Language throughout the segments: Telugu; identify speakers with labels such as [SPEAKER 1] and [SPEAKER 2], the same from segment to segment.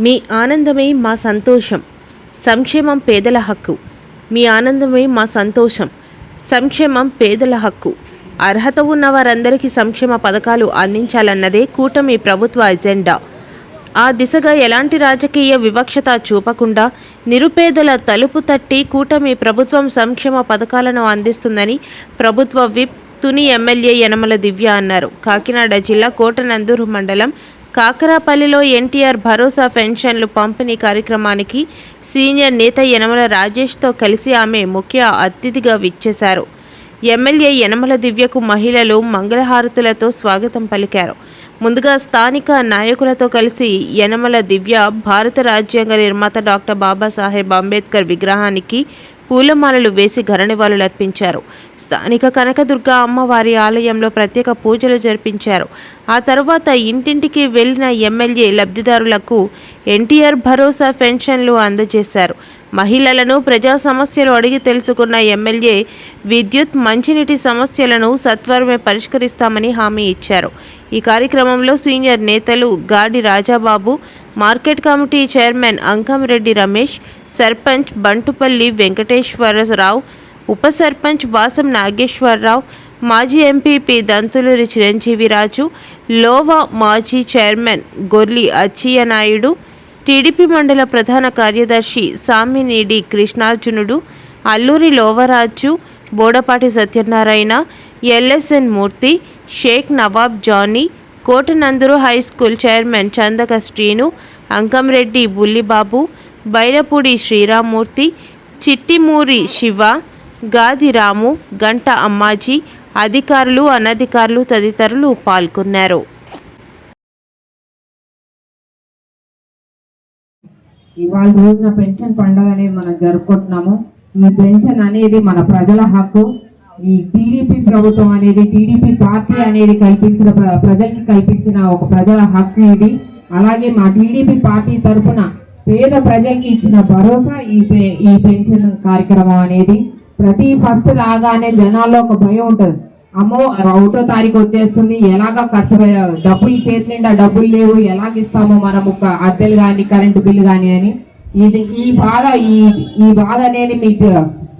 [SPEAKER 1] మీ ఆనందమే మా సంతోషం. సంక్షేమం పేదల హక్కు. మీ ఆనందమే మా సంతోషం. సంక్షేమం పేదల హక్కు. అర్హత ఉన్న వారందరికీ సంక్షేమ పథకాలు అందించాలన్నదే కూటమి ప్రభుత్వ ఎజెండా ఆ దిశగా ఎలాంటి రాజకీయ వివక్షత చూపకుండా నిరుపేదల తలుపు తట్టి కూటమి ప్రభుత్వం సంక్షేమ పథకాలను అందిస్తుందని ప్రభుత్వ విప్ తుని ఎమ్మెల్యే యనమల దివ్య అన్నారు. కాకినాడ జిల్లా కోటనందూరు మండలం కాకరాపల్లిలో ఎన్టీఆర్ భరోసా పెన్షన్లు పంపిణీ కార్యక్రమానికి సీనియర్ నేత యనమల రాజేష్తో కలిసి ఆమె ముఖ్య అతిథిగా విచ్చేశారు. ఎమ్మెల్యే యనమల దివ్యకు మహిళలు మంగళహారతులతో స్వాగతం పలికారు. ముందుగా స్థానిక నాయకులతో కలిసి యనమల దివ్య భారత రాజ్యాంగ నిర్మాత డాక్టర్ బాబాసాహెబ్ అంబేద్కర్ విగ్రహానికి పూలమాలలు వేసి ఘననివాళులర్పించారు స్థానిక కనకదుర్గ అమ్మవారి ఆలయంలో ప్రత్యేక పూజలు జరిపించారు. ఆ తర్వాత ఇంటింటికి వెళ్ళిన ఎమ్మెల్యే లబ్ధిదారులకు ఎన్టీఆర్ భరోసా పెన్షన్లు అందజేశారు. మహిళలను ప్రజా సమస్యలు అడిగి తెలుసుకున్న ఎమ్మెల్యే విద్యుత్ మంచినీటి సమస్యలను సత్వరమే పరిష్కరిస్తామని హామీ ఇచ్చారు. ఈ కార్యక్రమంలో సీనియర్ నేతలు Gadi Rajababu market committee chairman Ankamreddy Ramesh sarpanch Bantupalli Venkateswararao ఉప సర్పంచ్ వాసం నాగేశ్వరరావు మాజీ ఎంపీపీ దంతులూరి చిరంజీవిరాజు లోవా మాజీ చైర్మన్ గొర్లి అచ్చయ్య నాయుడు టీడీపీ మండల ప్రధాన కార్యదర్శి Saminidi Krishnarjunudu Alluri Lovaraju Bodapati Satyanarayana LSN Murthy Sheikh Nawab Jani Kotananduru high school chairman Chandaka Srinu Ankamreddy Bullibabu Bairapudi Sriramamurthy Chittimuri Siva Gadiramu Ganta Ammaji అధికారులు అనధికారులు తదితరులు పాల్గొన్నారు.
[SPEAKER 2] ఇవాళ రోజున పెన్షన్ పండుగ అనేది మనం జరుపుకుంటున్నాము. ఈ పెన్షన్ అనేది మన ప్రజల హక్కు. ఈ టీడీపీ ప్రభుత్వం అనేది టీడీపీ పార్టీ అనేది కల్పించిన ప్రజలకి కల్పించిన ఒక ప్రజల హక్కు ఇది. అలాగే మా టీడీపీ పార్టీ తరఫున పేద ప్రజలకి ఇచ్చిన భరోసా ఈ ఈ పెన్షన్ కార్యక్రమం అనేది ప్రతి ఫస్ట్ రాగానే జనాల్లో ఒక భయం ఉంటుంది. అమ్మో ఒకటో తారీఖు వచ్చేస్తుంది ఎలాగా ఖర్చు డబ్బులు చేతి నిండా డబ్బులు లేవు ఎలాగ ఇస్తామో మనం ఒక అద్దెలు కానీ కరెంటు బిల్లు కానీ అని. ఇది ఈ బాధ ఈ ఈ బాధ అనేది మీకు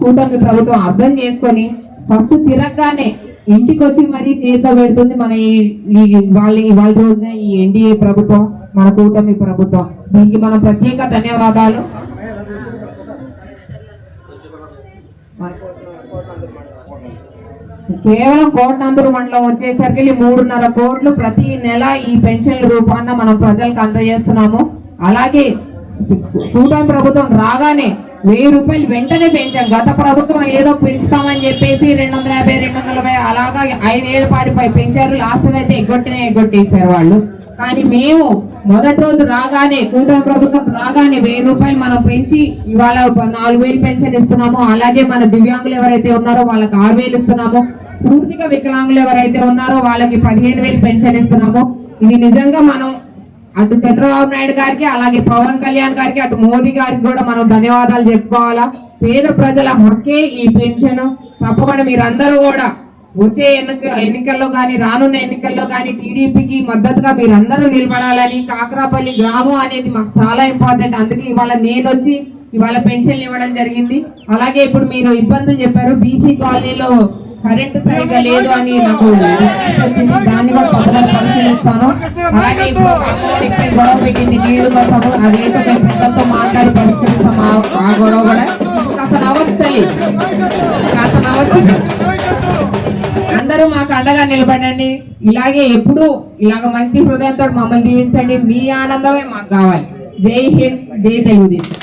[SPEAKER 2] కూటమి ప్రభుత్వం అర్థం చేసుకొని ఫస్ట్ తిరగగానే ఇంటికి వచ్చి మరీ చేతిలో పెడుతుంది మన ఈ ఈ వాళ్ళ ఇవాళ రోజున ఈ ఎన్డీఏ ప్రభుత్వం. మన కూటమి ప్రభుత్వం. దీనికి మనం ప్రత్యేక ధన్యవాదాలు. కేవలం కోటనందూరు మండలం వచ్చేసరికి మూడున్నర కోట్లు ప్రతి నెల ఈ పెన్షన్ల రూపాన మనం ప్రజలకు అందజేస్తున్నాము. అలాగే కూటమి ప్రభుత్వం రాగానే వెయ్యి రూపాయలు వెంటనే పెంచాం. గత ప్రభుత్వం ఏదో పెంచుతామని చెప్పేసి రెండు వందల యాభై రెండు వందల యాభై అలాగా ఐదేళ్ళ పాటిపై పెంచారు. లాస్ట్ అయితే ఎగ్గొట్టినే ఎగ్గొట్టేశారు వాళ్ళు. కానీ మేము మొదటి రోజు రాగానే కూటమి ప్రభుత్వం రాగానే వెయ్యి రూపాయలు మనం పెంచి ఇవాళ నాలుగు వేలు పెన్షన్ ఇస్తున్నాము అలాగే మన దివ్యాంగులు ఎవరైతే ఉన్నారో వాళ్ళకి ఆరు వేలు ఇస్తున్నాము పూర్తిగా వికలాంగులు ఎవరైతే ఉన్నారో వాళ్ళకి పదిహేను వేలు పెన్షన్ ఇస్తున్నాము ఇది నిజంగా మనం అటు చంద్రబాబు నాయుడు గారికి అలాగే పవన్ కళ్యాణ్ గారికి అటు మోడీ గారికి కూడా మనం ధన్యవాదాలు చెప్పుకోవాలా. పేద ప్రజల హక్కే ఈ పెన్షన్. తప్పకుండా మీరందరూ కూడా వచ్చే ఎన్నిక ఎన్నికల్లో కానీ రానున్న ఎన్నికల్లో కానీ టీడీపీకి మద్దతుగా మీరందరూ నిలబడాలని కాకరాపల్లి గ్రామం అనేది మాకు చాలా ఇంపార్టెంట్. అందుకే ఇవాళ నేను వచ్చి ఇవాళ పెన్షన్లు ఇవ్వడం జరిగింది. అలాగే ఇప్పుడు మీరు ఇబ్బందులు చెప్పారు బీసీ కాలనీలో కరెంటు సరిగ్గా లేదు అని నాకు వచ్చింది. దాన్ని కూడా పరిశీలిస్తాను. అలాగే ఇప్పుడు గొడవ పెట్టింది. నీళ్ళు కోసము అదేంటో మేము పెద్దలతో మాట్లాడి పరిష్కరిస్తాం ఆ- గొడవ కూడా. కాస్త నవ్వచ్చు తల్లి. కాస్త నవ్వచ్చు. మాకు అండగా నిలబడండి. ఇలాగే ఎప్పుడు ఇలాగ మంచి హృదయంతో మమ్మల్ని దీవించండి. మీ ఆనందమే మాకు కావాలి. జై హింద్ జై తెలుగుదేశం.